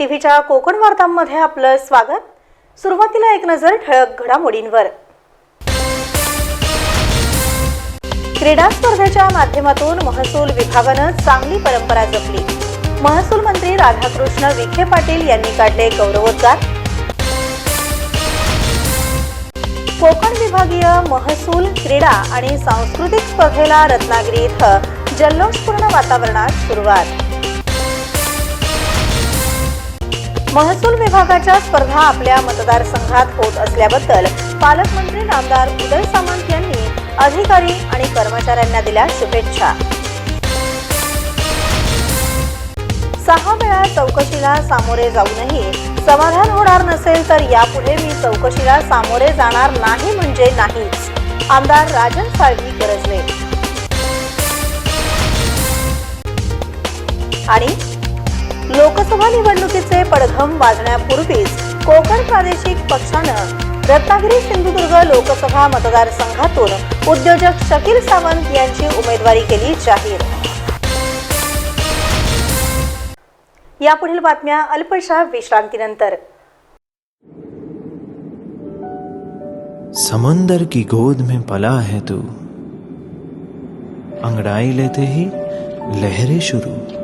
नमस्कार के कोकण वार्तांमध्ये आपलं स्वागत. सुरुवातीला एक नजर ठळक घडामोडींवर. क्रीडा स्पर्धेच्या माध्यमातून महसूल विभागानं चांगली परंपरा जपली. महसूल मंत्री राधाकृष्ण विखे पाटील यांनी काढले गौरवोद्गार. कोकण विभागीय महसूल क्रीडा आणि सांस्कृतिक स्पर्धेला रत्नागिरी इथं जल्लोषपूर्ण वातावरणात सुरुवात. महसूल विभागाच्या स्पर्धा आपल्या मतदारसंघात होत असल्याबद्दल पालकमंत्री नामदार उदय सामंत यांनी अधिकारी आणि कर्मचाऱ्यांना दिल्या शुभेच्छा. सहा वेळा चौकशीला सामोरे जाऊनही समाधान होणार नसेल तर यापुढे मी चौकशीला सामोरे जाणार नाही म्हणजे नाहीच आमदार राजन साळवी गरजले. आणि लोकसभा निवडणुकीचे पडघम वाजण्यापूर्वीच कोकण प्रादेशिक पक्षानं रत्नागिरी सिंधुदुर्ग लोकसभा मतदारसंघातून उद्योजक शकील सावंत यांची उमेदवारी केली जाहीर. यापुढील बातम्या अल्पशा विश्रांतीनंतर. समंदर की गोद में पला है तू। अंगड़ाई लेते ही लहरें शुरू।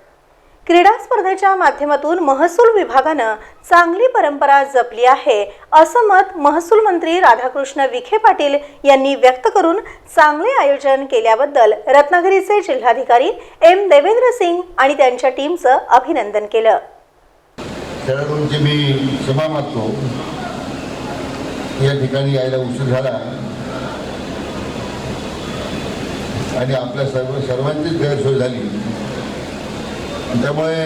क्रीडा स्पर्धेच्या माध्यमातून महसूल विभागानं चांगली परंपरा जपली आहे असं मत महसूल मंत्री राधाकृष्ण विखे पाटील यांनी व्यक्त करून चांगले आयोजन केल्याबद्दल रत्नागिरीचे जिल्हाधिकारी एम देवेंद्र सिंग आणि त्यांच्या टीमचं अभिनंदन केलं. खेळाडूंची मी क्षमा मागतो. या ठिकाणी यायला उशीर झाला. आणि आपल्या सर्व सर्वांचीच गैरसोय झाली. त्यामुळे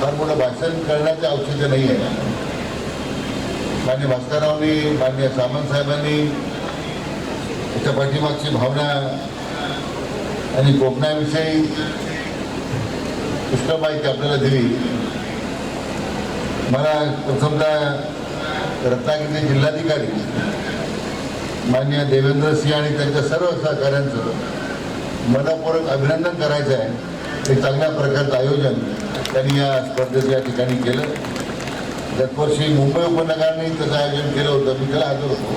फार मोठं भाषण करण्याचे औचित्य नाही आहे. मान्य भास्कररावनी मान्य सामंत साहेबांनी त्याच्या पाठीमागची भावना आणि कोकणाविषयी पुष्कळ माहिती आपल्याला दिली. मला प्रथमदा रत्नागिरीचे जिल्हाधिकारी मान्य देवेंद्र सिंह आणि त्यांच्या सर्व सहकाऱ्यांचं मनपूर्वक अभिनंदन करायचं आहे. एक चांगल्या प्रकारचं आयोजन त्यांनी या स्पर्धेचं या ठिकाणी केलं. गतवर्षी मुंबई उपनगराने त्याचं आयोजन केलं होतं. मी त्याला हजर होतो.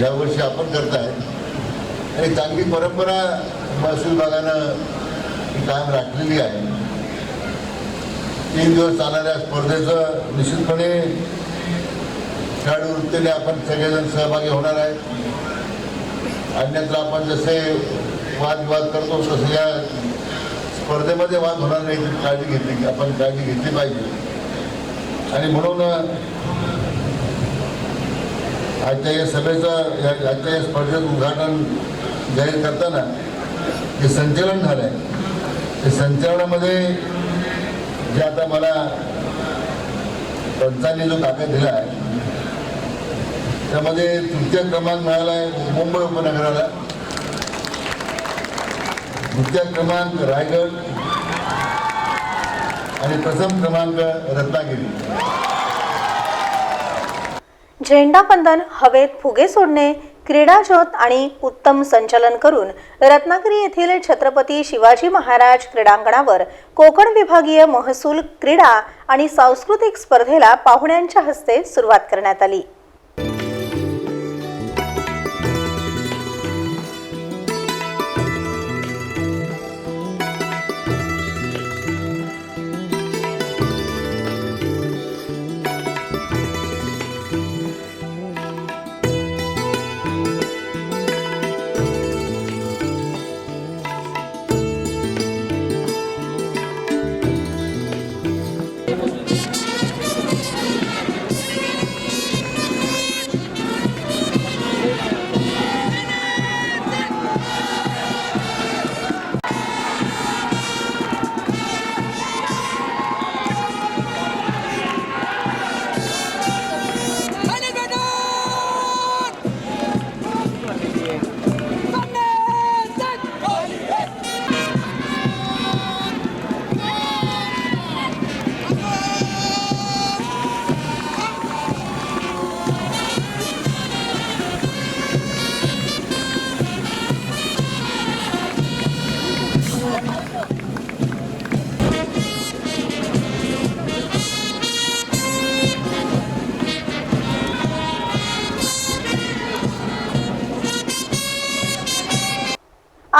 यावर्षी आपण करताय. आणि चांगली परंपरा महसूल विभागानं कायम राखलेली आहे. तीन दिवस चालणाऱ्या स्पर्धेचं निश्चितपणे खेळाडू वृत्तीने आपण सगळेजण सहभागी होणार आहेत. अन्यत्र आपण जसे वादविवाद करतो तसे या स्पर्धेमध्ये वाद होणार नाही काळजी घेतली आपण काळजी घेतली पाहिजे. आणि म्हणून आजच्या या सभेचं या आजच्या या स्पर्धेचं उद्घाटन जाहीर करताना जे संचलन झालं आहे ते संचलनामध्ये जे आता मला पंचांनी जो कागद दिला आहे त्यामध्ये तृतीय क्रमांक मिळाला आहे मुंबई उपनगराला. द्वितीय क्रमांक रायगड आणि प्रथम क्रमांक रत्नागिरी. झेंडावंदन हवेत फुगे सोडणे क्रीडाज्योत आणि उत्तम संचलन करून रत्नागिरी येथील छत्रपती शिवाजी महाराज क्रीडांगणावर कोकण विभागीय महसूल क्रीडा आणि सांस्कृतिक स्पर्धेला पाहुण्यांच्या हस्ते सुरुवात करण्यात आली.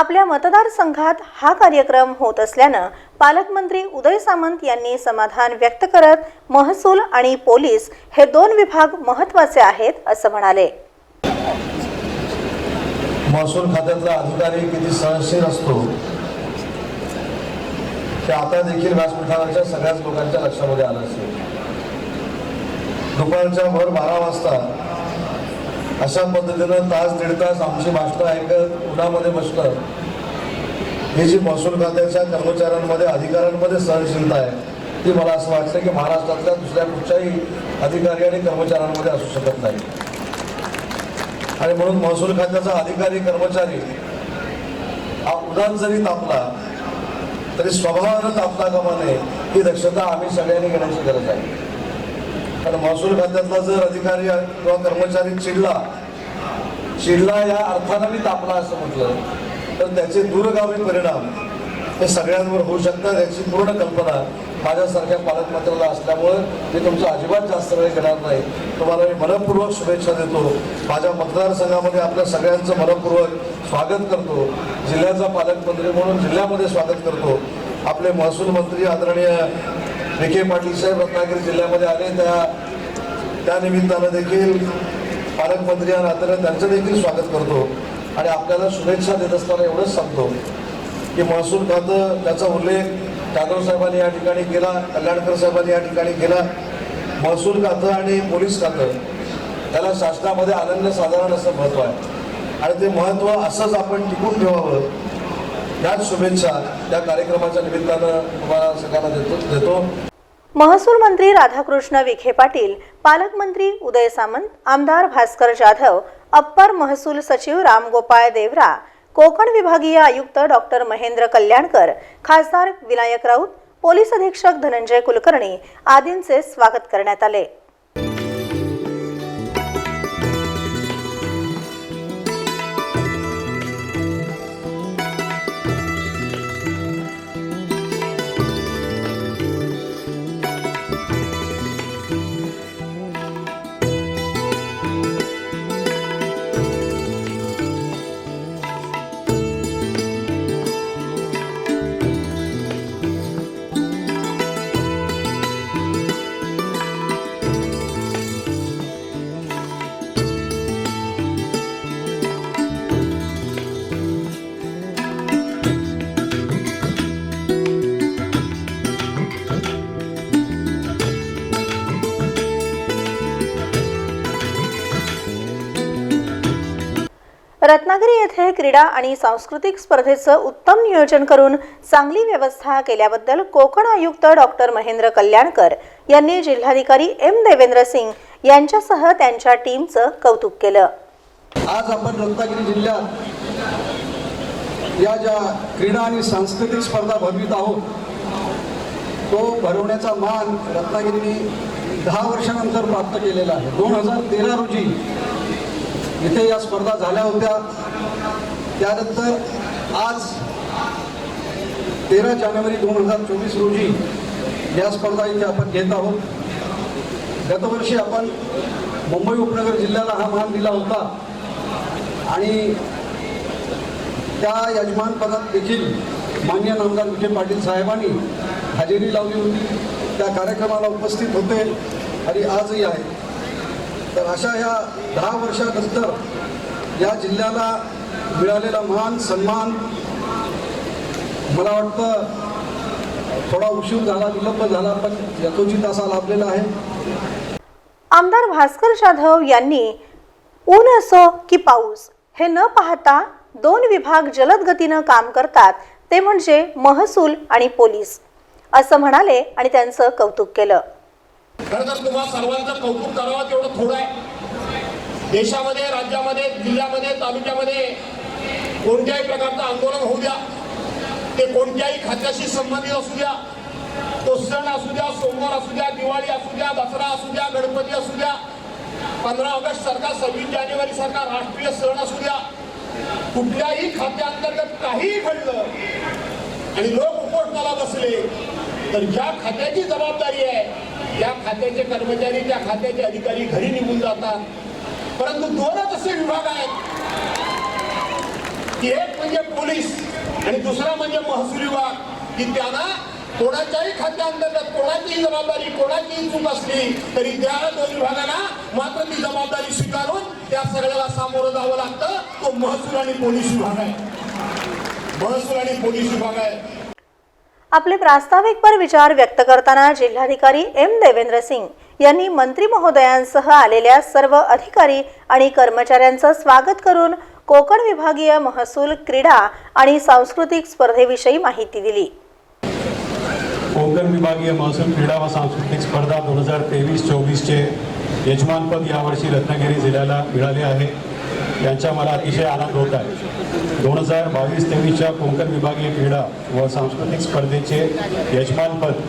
आपल्या मतदारसंघात हा कार्यक्रम होत असल्यानं पालकमंत्री उदय सामंत यांनी समाधान व्यक्त करत महसूल आणि पोलीस हे दोन विभाग महत्त्वाचे आहेत असं म्हणाले. महसूल खात्यातला अधिकारी किती सहनशील असतो ते आता देखील व्यासपीठावरच्या सगळ्याच लोकांच्या लक्षामध्ये आलं असेल. दुपारच्या भर बारा वाजता अशा पद्धतीनं तास दीड तास आमची भाषणं ऐकत उन्हामध्ये बसणं ही जी महसूल खात्याच्या कर्मचाऱ्यांमध्ये अधिकाऱ्यांमध्ये सहनशीलता आहे ती मला असं वाटतं की महाराष्ट्रातल्या दुसऱ्या कुठच्याही अधिकारी आणि कर्मचाऱ्यांमध्ये असू शकत नाही. आणि म्हणून महसूल खात्याचा अधिकारी कर्मचारी हा उदान जरी तापला तरी स्वभावानं तापला कामा नये ही दक्षता आम्ही सगळ्यांनी घेण्याची गरज आहे. कारण महसूल खात्यातला जर अधिकारी किंवा कर्मचारी चिडला चिडला या अर्थानं मी तापला असं म्हटलं तर त्याचे दूरगामी परिणाम हे सगळ्यांवर होऊ शकतात याची पूर्ण कल्पना माझ्यासारख्या पालकमंत्र्याला असल्यामुळं मी तुमचं अजिबात जास्त वेळ घेणार नाही. तुम्हाला मी मनपूर्वक शुभेच्छा देतो. माझ्या मतदारसंघामध्ये आपल्या सगळ्यांचं मनपूर्वक स्वागत करतो. जिल्ह्याचा पालकमंत्री म्हणून जिल्ह्यामध्ये स्वागत करतो. आपले महसूल मंत्री आदरणीय विखे पाटील साहेब रत्नागिरी जिल्ह्यामध्ये आले. त्या त्या निमित्तानं देखील पालकमंत्री या नात्यानं त्यांचं देखील स्वागत करतो आणि आपल्याला शुभेच्छा देत असताना एवढंच सांगतो की महसूल खातं त्याचा उल्लेख जाधव साहेबांनी या ठिकाणी केला कल्याणकर साहेबांनी या ठिकाणी केला. महसूल खातं आणि पोलीस खातं त्याला शासनामध्ये अनन्यसाधारण असं महत्त्व आहे. आणि ते महत्त्व असंच आपण टिकून ठेवावं. याच शुभेच्छा या कार्यक्रमाच्या निमित्तानं तुम्हाला सगळ्यांना देतो देतो. महसूल मंत्री राधाकृष्ण विखे पाटील पालकमंत्री उदय सामंत आमदार भास्कर जाधव अप्पर महसूल सचिव रामगोपाळ देवरा कोकण विभागीय आयुक्त डॉक्टर महेंद्र कल्याणकर खासदार विनायक राऊत पोलीस अधीक्षक धनंजय कुलकर्णी आदींचे स्वागत करण्यात आले. रत्नागिरी येथे क्रीडा आणि सांस्कृतिक स्पर्धेचं उत्तम नियोजन करून चांगली व्यवस्था केल्याबद्दल कोकण आयुक्त डॉक्टर महेंद्र कल्याणकर यांनी जिल्हाधिकारी एम देवेंद्र सिंग यांच्यासह त्यांच्या टीमचं कौतुक केलं. आज आपण रत्नागिरी जिल्ह्यात या ज्या क्रीडा आणि सांस्कृतिक स्पर्धा भरवित आहोत तो भरवण्याचा मान रत्नागिरीने दहा वर्षानंतर प्राप्त केलेला आहे. दोन हजार तेरा रोजी इथे या स्पर्धा झाल्या होत्या. त्यानंतर आज तेरा जानेवारी दोन हजार चोवीस रोजी या स्पर्धा इथे आपण घेत आहोत. गतवर्षी आपण मुंबई उपनगर जिल्ह्याला हा मान दिला होता. आणि त्या यजमानपदात देखील मान्य नामदार विखे पाटील साहेबांनी हजेरी लावली होती. त्या कार्यक्रमाला उपस्थित होते आणि आजही आहे तर अशा या दहा वर्षानंतर या जिल्ह्याला मिळालेला मान सन्मान मला वाटतं थोडा उशीर झाला विलंब झाला पण यथोचित असा लाभलेला आहे. आमदार भास्कर जाधव यांनी ऊन असो की पाऊस हे न पाहता दोन विभाग जलद गतीनं काम करतात ते म्हणजे महसूल आणि पोलीस असं म्हणाले आणि त्यांचं कौतुक केलं. खरं तर तुम्हाला सर्वांचं कौतुक करावं तेवढं थोडं आहे. देशामध्ये राज्यामध्ये जिल्ह्यामध्ये तालुक्यामध्ये कोणत्याही प्रकारचं आंदोलन होऊ द्या. ते कोणत्याही खात्याशी संबंधित असू द्या. तो सण असू द्या सोमवार असू द्या दिवाळी असू द्या दसरा असू द्या गणपती असू द्या. पंधरा ऑगस्ट सारखा सव्वीस जानेवारी सारखा राष्ट्रीय सण असू द्या. कुठल्याही खात्याअंतर्गत काहीही घडलं आणि लोक उपोषणाला बसले तर ज्या खात्याची जबाबदारी आहे. त्या खात्याचे कर्मचारी त्या खात्याचे अधिकारी घरी निघून जातात. परंतु दोनच असे विभाग आहेत. की एक म्हणजे पोलीस आणि दुसरा म्हणजे महसूल विभाग. की त्यांना कोणाच्याही खात्याअंतर्गत कोणाचीही जबाबदारी कोणाचीही चूक असली तरी त्या दोन विभागांना मात्र ती जबाबदारी स्वीकारून त्या सगळ्याला सामोरं जावं लागतं. तो महसूल आणि पोलीस विभाग आहे. महसूल आणि पोलीस विभाग आहे. आपले प्रास्ताविकपर विचार व्यक्त करताना जिल्हाधिकारी एम देवेंद्र सिंग यांनी मंत्री महोदयांसह आलेल्या सर्व अधिकारी आणि कर्मचाऱ्यांचं स्वागत करून कोकण विभागीय महसूल क्रीडा आणि सांस्कृतिक स्पर्धेविषयी माहिती दिली. कोकण विभागीय महसूल क्रीडा व सांस्कृतिक स्पर्धा दोन हजार तेवीस चोवीसचे यजमानपद यावर्षी रत्नागिरी जिल्ह्याला मिळाले आहे. यांचा मला अतिशय आनंद होत आहे. दोन हजार बावीस तेवीसच्या कोकण विभागीय क्रीडा व सांस्कृतिक स्पर्धेचे यजमानपद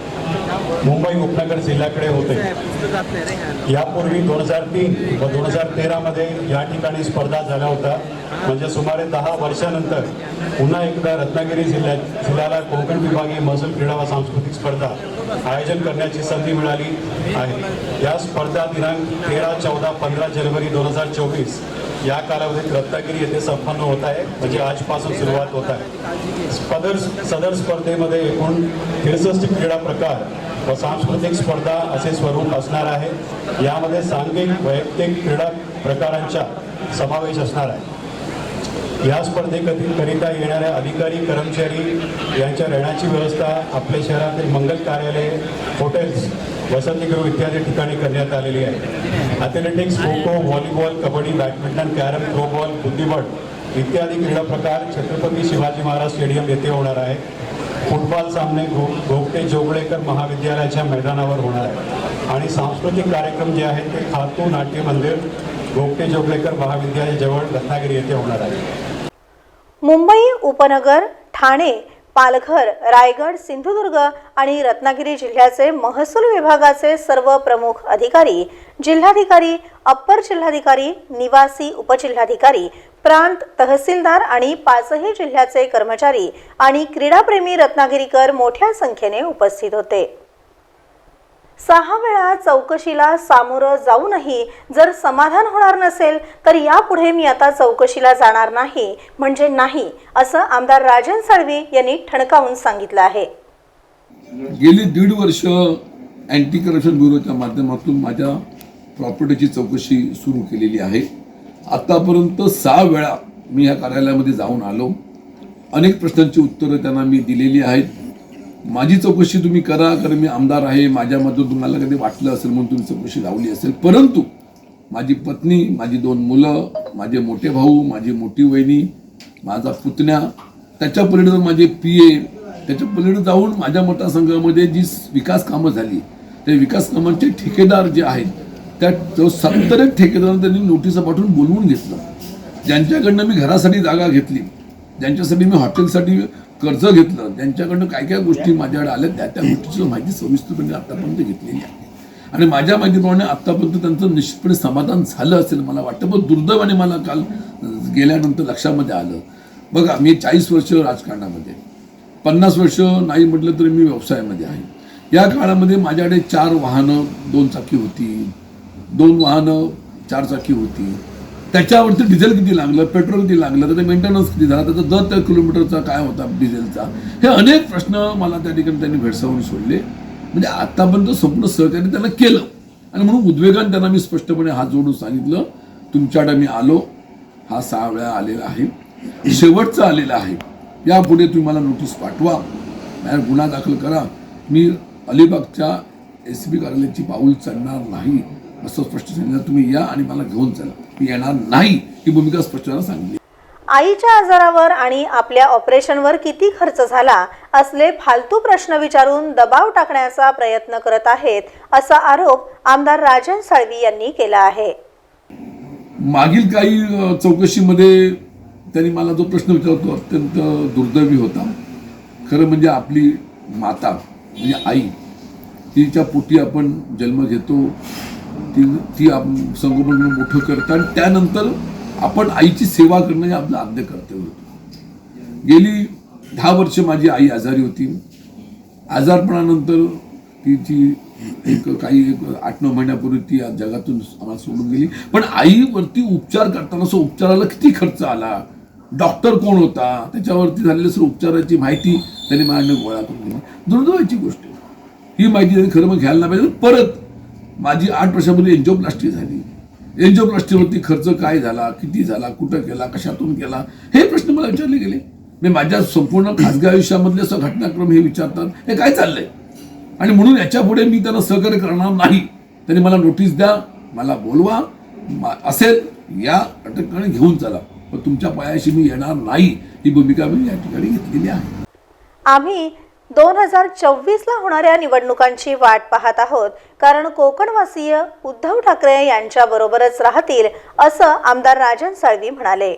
मुंबई उपनगर जिल्ह्याकडे होते. यापूर्वी दोन हजार तीन व दोन हजार तेरामध्ये या ठिकाणी स्पर्धा झाल्या होत्या. म्हणजे सुमारे दहा वर्षानंतर पुन्हा एकदा रत्नागिरी जिल्ह्यात जिल्ह्याला कोकण विभागीय महसूल क्रीडा व सांस्कृतिक स्पर्धा आयोजन करण्याची संधी मिळाली आहे. या स्पर्धा दिनांक तेरा चौदा पंधरा जानेवारी दोन हजार चोवीस या कालावधीत रत्नागिरी येथे संपन्न होत आहे. म्हणजे आजपासून सुरुवात होत आहे. सदर सदर स्पर्धेमध्ये एकूण त्रेसष्ट क्रीडा प्रकार व सांस्कृतिक स्पर्धा असे स्वरूप असणार आहे. यामध्ये सांघिक वैयक्तिक क्रीडा प्रकारांचा समावेश असणार आहे. या स्पर्धेकरिता येणाऱ्या अधिकारी कर्मचारी यांच्या राहण्याची व्यवस्था आपल्या शहरातील मंगल कार्यालय हॉटेल्स वसंतगृह इत्यादी ठिकाणी करण्यात आलेली आहे. Athletics kho kho volleyball kabaddi badminton carrom throwball बुद्धिबळ इत्यादी क्रीडा प्रकार छत्रपती शिवाजी महाराज स्टेडियम येथे होणार आहे. फुटबॉल सामने गो गोगटे जोगळेकर महाविद्यालयाच्या मैदानावर होणार आहे. आणि सांस्कृतिक कार्यक्रम जे आहेत ते खातू नाट्य मंदिर गोगटे जोगळेकर महाविद्यालयाजवळ रत्नागिरी येथे होणार आहे. मुंबई उपनगर ठाणे पालघर रायगड सिंधुदुर्ग आणि रत्नागिरी जिल्ह्याचे महसूल विभागाचे सर्व प्रमुख अधिकारी जिल्हाधिकारी अप्पर जिल्हाधिकारी निवासी उपजिल्हाधिकारी प्रांत तहसीलदार आणि पाचही जिल्ह्याचे कर्मचारी आणि क्रीडाप्रेमी रत्नागिरीकर मोठ्या संख्येने उपस्थित होते. सहा वेळा चौकशीला सामोरं जाऊनही जर समाधान होणार नसेल तर यापुढे मी आता चौकशीला जाणार नाही म्हणजे नाही असं आमदार राजन साळवी यांनी ठणकावून सांगितलं आहे. गेली दीड वर्ष अँटी करप्शन ब्युरोच्या माध्यमातून माझ्या प्रॉपर्टीची चौकशी सुरू केलेली आहे. आतापर्यंत सहा वेळा मी या कार्यालयामध्ये जाऊन आलो. अनेक प्रश्नांची उत्तरं त्यांना मी दिलेली आहेत. माझी चौकशी तुम्ही करा कारण मी आमदार आहे माझ्यामधून तुम्हाला कधी वाटलं असेल म्हणून तुम्ही चौकशी लावली असेल. परंतु माझी पत्नी माझी दोन मुलं माझे मोठे भाऊ माझी मोठी वहिनी माझा पुतण्या त्याच्या पलीकडे माझे पी ए त्याच्या पलीकडे जाऊन माझ्या मतदारसंघामध्ये जी विकास कामं झाली त्या विकास कामांचे ठेकेदार जे आहेत त्या जो सत्तर एक ठेकेदारांना त्यांनी नोटीस पाठवून बोलवून घेतलं. ज्यांच्याकडनं मी घरासाठी जागा घेतली ज्यांच्यासाठी मी हॉटेलसाठी कर्ज घेतलं त्यांच्याकडनं काय काय गोष्टी माझ्याकडे आल्या त्या त्या गोष्टीची माहिती सविस्तरपणे आतापर्यंत घेतलेली आहे. आणि माझ्या माहितीप्रमाणे आतापर्यंत त्यांचं निश्चितपणे समाधान झालं असेल मला वाटतं पण दुर्दैवाने मला काल गेल्यानंतर लक्षामध्ये आलं. बघा मी चाळीस वर्ष राजकारणामध्ये पन्नास वर्ष नाही म्हटलं तरी मी व्यवसायामध्ये आहे. या काळामध्ये माझ्याकडे चार वाहनं दोन चाकी होती. दोन वाहनं चार चाकी होती. त्याच्यावरती डिझेल किती लागलं पेट्रोल किती लागलं त्याचा मेंटेनन्स किती झाला त्याचा दर त्या किलोमीटरचा काय होता डिझेलचा? हे अनेक प्रश्न मला त्या ठिकाणी त्यांनी भेडसावून सोडले. म्हणजे आतापर्यंत संपूर्ण सहकार्य त्यांना केलं. आणि म्हणून उद्वेगाने त्यांना मी स्पष्टपणे हात जोडून सांगितलं तुमच्याकडे मी आलो. हा सहा वेळा आलेला आहे. शेवटचा आलेला आहे. यापुढे तुम्ही मला नोटीस पाठवा. बाहेर गुन्हा दाखल करा. मी अलिबागच्या एस बी कार्यालयाची पाऊल चालणार नाही. असं स्पष्ट सांगितलं तुम्ही या आणि मला घेऊन चला. मी येणार नाही ही भूमिका स्पष्टपणे सांगितली आईच्या आजारावर आणि आपल्या ऑपरेशनवर किती खर्च झाला असले फालतू प्रश्न विचारून दबाव टाकण्याचा प्रयत्न करत आहेत असा आरोप आमदार राजन साळवी यांनी केला आहे. मागील काही चौकशीमध्ये त्यांनी मला जो प्रश्न विचारला तो अत्यंत दुर्दैवी होता. खरं म्हणजे आपली माता म्हणजे आई तिच्या पोटी आपण जन्म घेतो ती ती आप संगोपन करून मोठं करतं आणि त्यानंतर आपण आईची सेवा करणं हे आपलं आद्य कर्तव्य होतं. गेली दहा वर्ष माझी आई आजारी होती. आजारपणानंतर तिची एक काही एक आठ नऊ महिन्यापूर्वी ती जगातून आम्हाला सोडून गेली. पण आईवरती उपचार करताना असं उपचाराला किती खर्च आला? डॉक्टर कोण होता? त्याच्यावरती झालेल्या सर्व उपचाराची माहिती त्यांनी माझ्याकडे गोळा करून दिली. दुर्दैवाची गोष्ट ही माहिती त्यांनी खरं मग घ्यायला नाही पाहिजे. परत माझी आठ वर्षामध्ये एन्जिओप्लास्टी झाली. एन्जिओप्लास्टीवरती खर्च काय झाला किती झाला कुठं केला कशातून केला हे प्रश्न मला विचारले गेले. मी माझ्या संपूर्ण खासगी आयुष्यामधले असं घटनाक्रम हे विचारतात हे काय चाललंय? आणि म्हणून याच्यापुढे मी त्यांना सहकार्य करणार नाही. त्यांनी मला नोटीस द्या मला बोलवा असेल या अटककडे घेऊन चला. पण तुमच्या पायाशी मी येणार नाही. ही भूमिका मी या ठिकाणी घेतलेली आहे. आम्ही दोन हजार चोवीसला होणाऱ्या निवडणुकांची वाट पाहत आहोत. कारण कोकणवासीय उद्धव ठाकरे यांच्या बरोबरच राहतील असं आमदार राजन साळवी म्हणाले.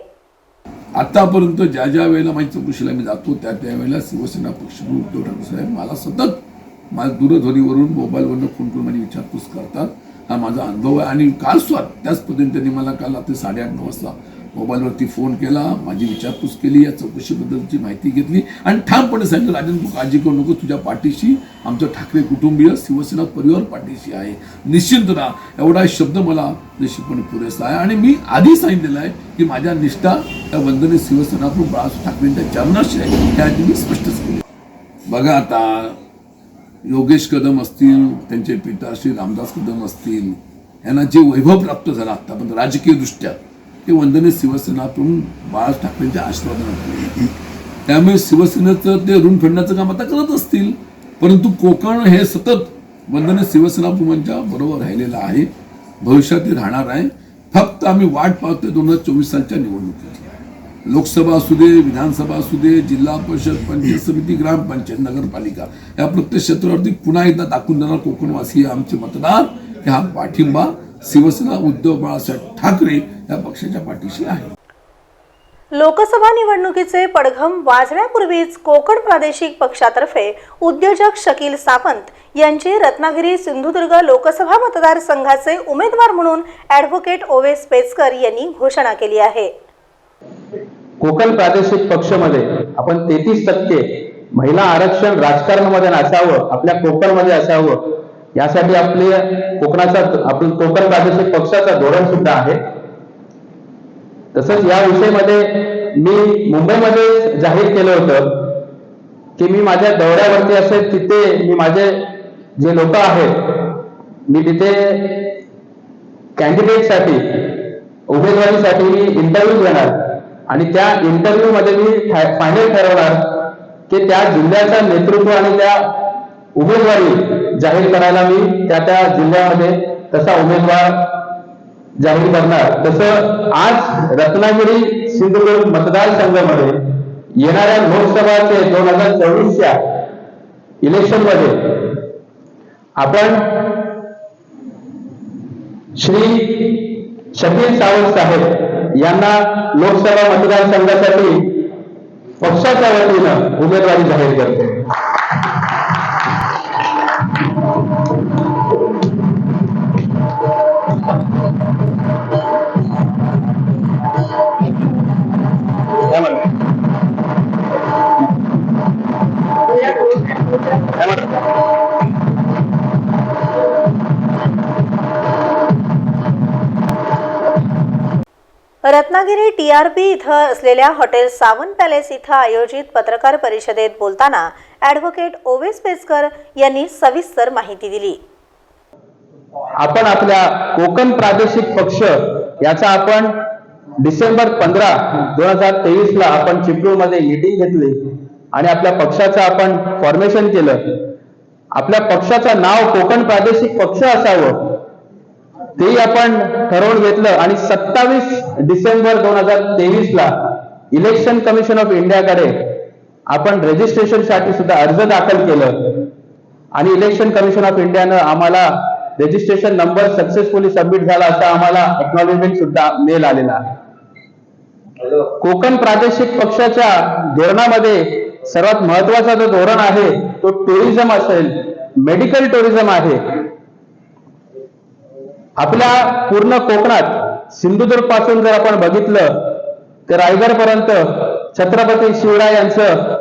आतापर्यंत ज्या ज्या वेळेला माझी चौकशीला मी जातो त्या त्या वेळेला शिवसेना पक्ष उद्धव ठाकरे साहेब मला सतत माझ्या दूरध्वनीवरून मोबाईलवरून फोन करून माझी विचारपूस करतात. हा माझा अनुभव आहे. आणि काल स्वात त्याच पद्धतीने त्यांनी मला काल रात्री साडेआठ नऊ वाजता मोबाईलवरती फोन केला माझी विचारपूस केली या चौकशीबद्दलची माहिती घेतली. आणि ठामपणे सांगितलं राजन तू काळजी करू नको तुझ्या पाठीशी आमचं ठाकरे कुटुंबीय शिवसेना परिवार पाठीशी आहे. निश्चिंत राहा. एवढा शब्द मला निश्चितपणे पुरेसा आहे. आणि मी आधी सांगितलेलं आहे की माझ्या निष्ठा त्या वंदने शिवसेना प्रमुख बाळासाहेब ठाकरेंच्या चरणाशी आहे. त्या आधी मी स्पष्टच केले. बघा आता योगेश कदम असतील त्यांचे पिता श्री रामदास कदम असतील यांना जे वैभव प्राप्त झाला आतापर्यंत राजकीय दृष्ट्या ते वंदनीय शिवसेना प्रमुख बाळासाहेब ठाकरेंच्या आशीर्वादाने. त्यामुळे शिवसेनेचं ते ऋण फेडण्याचं काम आता करत असतील. परंतु कोकण हे सतत वंदनीय शिवसेना प्रमुखांच्या बरोबर राहिलेलं आहे. भविष्यात ते राहणार आहे. फक्त आम्ही वाट पाहतोय दोन हजार चोवीस सालच्या निवडणुकीची लोकसभा असू दे विधानसभा असू दे जिल्हा परिषद पंचायत समिती ग्रामपंचायत नगरपालिका. या प्रत्येक क्षेत्रावरती पुन्हा एकदा दाखवून देणार कोकणवासी आमचे मतदार. हा पाठिंबा शिवसेना उद्धव बाळासाहेब ठाकरे या पक्षाच्या पाठीशी आहे. लोकसभा निवडणुकीचे पडघम वाजण्यापूर्वीच कोकण प्रादेशिक पक्षातर्फे उद्योजक शकील सावंत यांची रत्नागिरी सिंधुदुर्ग लोकसभा मतदारसंघाचे उमेदवार म्हणून ॲडव्होकेट ओवेस पेचकर यांनी घोषणा केली आहे. कोकण प्रादेशिक पक्षमध्ये आपण तेहतीस टक्के महिला आरक्षण राजकारणामध्ये नसावं आपल्या कोकणमध्ये असावं यासाठी आपले कोकणाचा आपण कोकण प्रादेशिक पक्षाचा धोरण सुद्धा आहे. तसंच या विषयामध्ये मी मुंबईमध्ये जाहीर केलं होतं की मी माझ्या दौऱ्यावरती असेल तिथे मी माझे जे लोक आहेत मी तिथे कॅन्डिडेटसाठी उमेदवारीसाठी मी इंटरव्ह्यू घेणार आणि त्या इंटरव्ह्यू मध्ये मी फायनल ठरवणार की त्या जिल्ह्याचं नेतृत्व आणि त्या उमेदवारी जाहीर करायला मी त्या त्या जिल्ह्यामध्ये तसा उमेदवार जाहीर करणार. तसं आज रत्नागिरी सिंधुदुर्ग मतदारसंघामध्ये येणाऱ्या लोकसभाचे दोन हजार चोवीसच्या इलेक्शनमध्ये आपण श्री शकील सावंत साहेब यांना लोकसभा मतदारसंघासाठी पक्षाच्या वतीनं उमेदवारी जाहीर करते. रत्नागिरी टी आर पी इथं असलेल्या हॉटेल सावंत पॅलेस इथं आयोजित पत्रकार परिषदेत बोलताना ॲडव्होकेट ओवेस पेसकर यांनी सविस्तर माहिती दिली. आपण आपल्या कोकण प्रादेशिक पक्ष याचा आपण डिसेंबर पंधरा दोन हजार तेवीस ला आपण चिपळूणमध्ये मीटिंग घेतली आणि आपल्या पक्षाचं आपण फॉर्मेशन केलं. आपल्या पक्षाचं नाव कोकण प्रादेशिक पक्ष असावं तेही आपण ठरवून घेतलं. आणि सत्तावीस डिसेंबर दोन हजार तेवीस ला इलेक्शन कमिशन ऑफ इंडियाकडे आपण रजिस्ट्रेशनसाठी सुद्धा अर्ज दाखल केलं. आणि इलेक्शन कमिशन ऑफ इंडियानं आम्हाला रजिस्ट्रेशन नंबर सक्सेसफुली सबमिट झाला असा आम्हाला एक्नॉलेजमेंट सुद्धा मेल आलेला. आहे कोकण प्रादेशिक पक्षाच्या धोरणामध्ये सर्वात महत्त्वाचा जो धोरण आहे तो टुरिझम असेल मेडिकल टुरिझम आहे. आपल्या पूर्ण कोकणात सिंधुदुर्गपासून जर आपण बघितलं तर रायगड पर्यंत छत्रपती शिवराय यांचं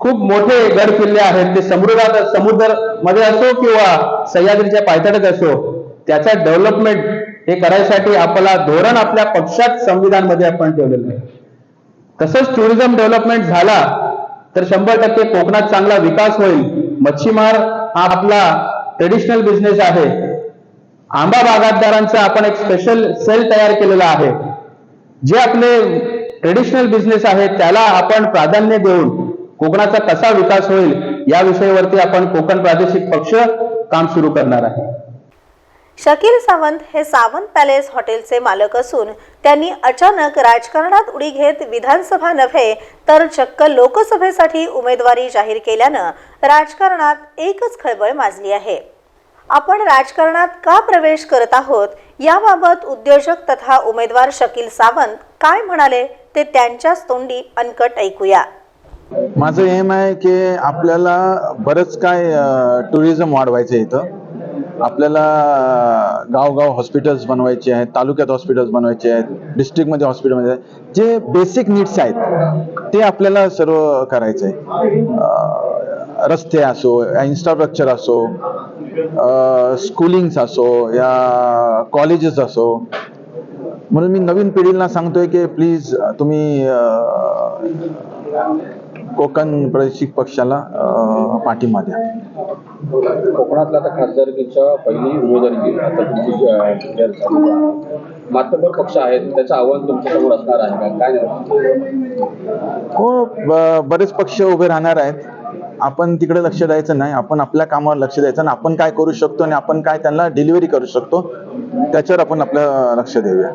खूप मोठे गड किल्ले आहेत. ते समुद्रात समुद्रमध्ये असो किंवा सह्याद्रीच्या पायथ्यात असो त्याचा डेव्हलपमेंट हे करायसाठी आपला धोरण आपल्या पक्षात संविधानमध्ये आपण ठेवलेलं आहे. तसंच टुरिझम डेव्हलपमेंट झाला तर शंभर टक्के कोकणात चांगला विकास होईल. मच्छीमार हा आपला ट्रेडिशनल बिझनेस आहे. आंबा बागायतदारांचा आपण एक स्पेशल सेल तयार केलेला आहे. जे आपले ट्रेडिशनल बिझनेस आहे त्याला आपण प्राधान्य देऊन कोकणाचा कसा विकास होईल या विषयावरती आपण कोकण प्रादेशिक पक्ष काम सुरू करणार आहे. शकील सावंत हे सावंत पॅलेस हॉटेलचे मालक असून त्यांनी अचानक राजकारणात उडी घेत विधानसभा नव्हे तर चक्क लोकसभेसाठी उमेदवारी जाहीर केल्यानं राजकारणात एकच खळबळ माजली आहे. आपण राजकारणात का प्रवेश करत आहोत? याबाबत उद्योजक तथा उमेदवार शकील सावंत काय म्हणाले ते त्यांच्याच तोंडी अनकट ऐकूया. माझं एम आहे की आपल्याला बरंच काय टुरिझम वाढवायचं इथं. आपल्याला गावगाव हॉस्पिटल्स बनवायचे आहेत तालुक्यात हॉस्पिटल्स बनवायचे आहेत डिस्ट्रिक्टमध्ये हॉस्पिटलमध्ये आहेत. जे बेसिक नीड्स आहेत ते आपल्याला सर्व करायचं आहे रस्ते असो इन्फ्रास्ट्रक्चर असो स्कूलिंग्स असो या कॉलेजेस असो. म्हणून मी नवीन पिढीला सांगतोय की प्लीज तुम्ही कोकण प्रादेशिक पक्षाला पाठिंबा द्या. कोकणातला आता खासदारकीच्या पहिली उमेदवारी. मातबर पक्ष आहे त्याचं आव्हान तुमच्यासमोर असणार आहे का? काय हो बरेच पक्ष उभे राहणार आहेत. आपण तिकडे लक्ष द्यायचं नाही आपण आपल्या कामावर लक्ष द्यायचं आणि आपण काय करू शकतो आणि आपण काय त्यांना डिलिव्हरी करू शकतो त्याच्यावर आपण आपलं लक्ष देऊया.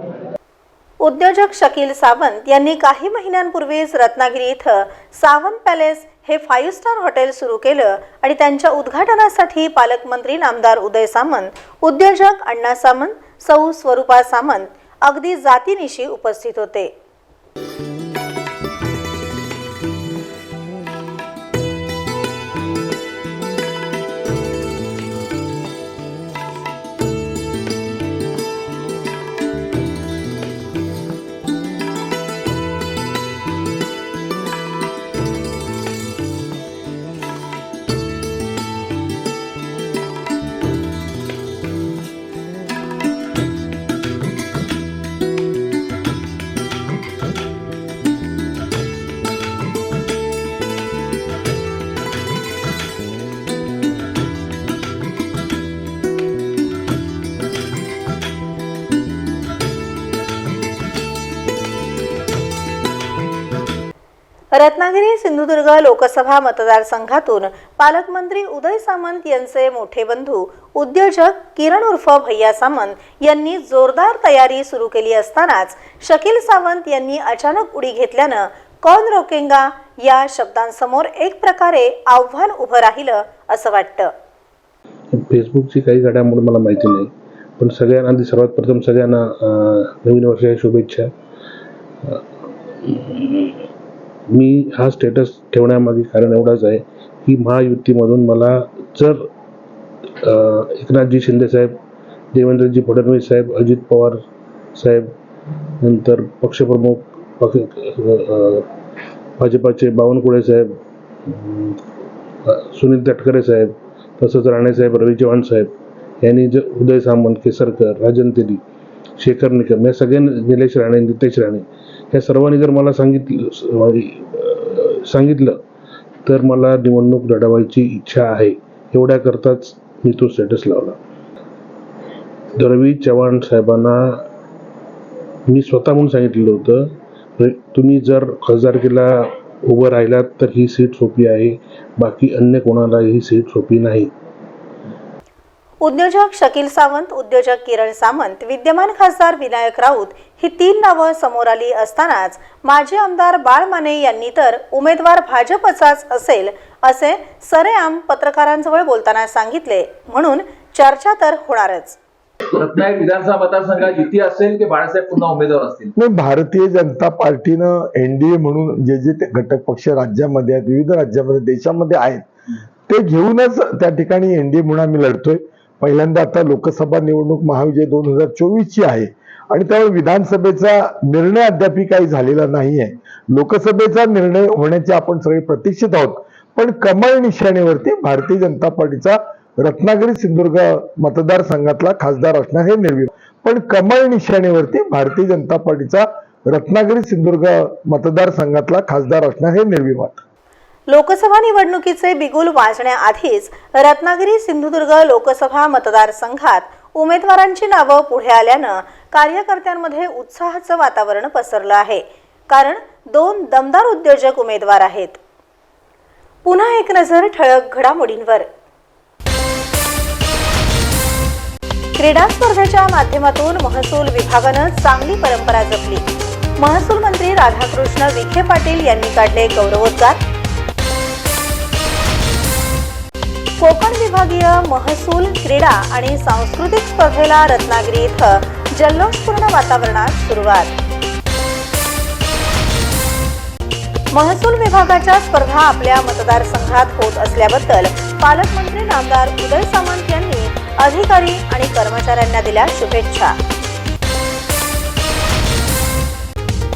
उद्योजक शकील सावंत यांनी काही महिन्यांपूर्वीच रत्नागिरी इथं सावंत पॅलेस हे फाईव्ह स्टार हॉटेल सुरू केलं आणि त्यांच्या उद्घाटनासाठी पालकमंत्री नामदार उदय सामंत उद्योजक अण्णा सामंत सौ स्वरूपा सामंत अगदी जातीनिशी उपस्थित होते. रत्नागिरी सिंधुदुर्ग लोकसभा मतदारसंघातून पालकमंत्री उदय सामंत यांचे मोठे बंधू उद्योजक किरण उर्फ भैया सामंत यांनी जोरदार तयारी सुरू केली असतानाच शकील सावंत यांनी अचानक उडी घेतल्यानं कौन रोकेंगा या शब्दांसमोर एक प्रकारे आव्हान उभं राहिलं असं वाटतं. फेसबुकची काही घडामोड मला माहिती नाही पण सगळ्यांना सर्वात प्रथम सगळ्यांना नवीन वर्षाच्या शुभेच्छा. मी हा स्टेटस ठेवण्यामागे कारण एवढाच आहे की महायुतीमधून मला जर एकनाथजी शिंदेसाहेब देवेंद्रजी फडणवीस साहेब अजित पवार साहेब नंतर पक्षप्रमुख पक्ष भाजपाचे बावनकुळे साहेब सुनील तटकरे साहेब तसंच राणेसाहेब रवी चव्हाण साहेब यांनी जर उदय सामंत केसरकर राजन तेली शेखर निकम या सगळ्यांनी निलेश राणे नितेश राणे या सर्वांनी जर मला सांगितलं सांगितलं तर मला निवडणूक लढवायची इच्छा आहे. एवढ्याकरताच मी तो स्टेटस लावला. रवी चव्हाण साहेबांना मी स्वतः म्हणून सांगितलेलं होतं तुम्ही जर खासदारकीला उभं राहिलात तर ही सीट सोपी आहे. बाकी अन्य कोणाला ही सीट सोपी नाही. उद्योजक शकील सावंत उद्योजक किरण सामंत विद्यमान खासदार विनायक राऊत ही तीन नावं समोर आली असतानाच माजी आमदार बाळ माने यांनी तर उमेदवार भाजपचाच असेल असे सरेआम पत्रकारांजवळ बोलताना सांगितले. म्हणून चर्चा तर होणारच. रत्नागिरी विधानसभा मतदारसंघात युती असेल की बाळासाहेब पुन्हा उमेदवार असतील? नाही भारतीय जनता पार्टीनं एनडीए म्हणून जे जे ते घटक पक्ष राज्यामध्ये आहेत विविध राज्यामध्ये देशामध्ये आहेत ते घेऊनच त्या ठिकाणी एनडीए म्हणून आम्ही लढतोय. पहिल्यांदा आता लोकसभा निवडणूक महाविजय दोन हजार चोवीसची आहे. आणि त्यामुळे विधानसभेचा निर्णय अद्याप काही झालेला नाही आहे लोकसभेचा निर्णय होण्याची आपण सगळे प्रतीक्षित आहोत. पण कमळ निशाणेवरती भारतीय जनता पार्टीचा रत्नागिरी सिंधुदुर्ग मतदारसंघातला खासदार असणार हे निर्विवाद. पण कमळ निशाणेवरती भारतीय जनता पार्टीचा रत्नागिरी सिंधुदुर्ग मतदारसंघातला खासदार असणार हे निर्विवाद. लोकसभा निवडणुकीचे बिगुल वाजण्याआधीच रत्नागिरी सिंधुदुर्ग लोकसभा मतदारसंघात उमेदवारांची नावं पुढे आल्यानं कार्यकर्त्यांमध्ये उत्साहाचं वातावरण पसरलं आहे. कारण दोन दमदार उद्योजक उमेदवार आहेत. पुन्हा एक नजर ठळक घडामोडींवर. क्रीडा स्पर्धेच्या माध्यमातून महसूल विभागानं चांगली परंपरा जपली. महसूल मंत्री राधाकृष्ण विखे पाटील यांनी काढले गौरवोद्गार. कोकण विभागीय महसूल क्रीडा आणि सांस्कृतिक स्पर्धेला रत्नागिरी इथं जल्लोषपूर्ण वातावरणात सुरुवात. महसूल विभागाच्या स्पर्धा आपल्या मतदारसंघात होत असल्याबद्दल पालकमंत्री नामदार उदय सामंत यांनी अधिकारी आणि कर्मचाऱ्यांना दिल्या शुभेच्छा.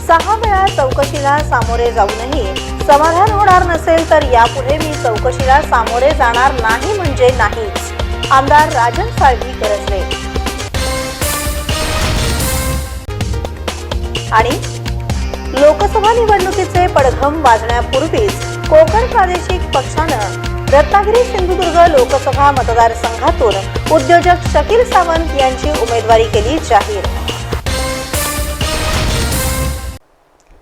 सहा वेळा चौकशीला सामोरे जाऊनही समाधान होणार नसेल तर यापुढे मी चौकशीला सामोरे जाणार नाही म्हणजे नाहीच. आमदार राजन साळवी गरजले. आणि लोकसभा निवडणुकीचे पडघम वाजण्यापूर्वीच कोकण प्रादेशिक पक्षानं रत्नागिरी सिंधुदुर्ग लोकसभा मतदारसंघातून उद्योजक शकील सावंत यांची उमेदवारी केली जाहीर.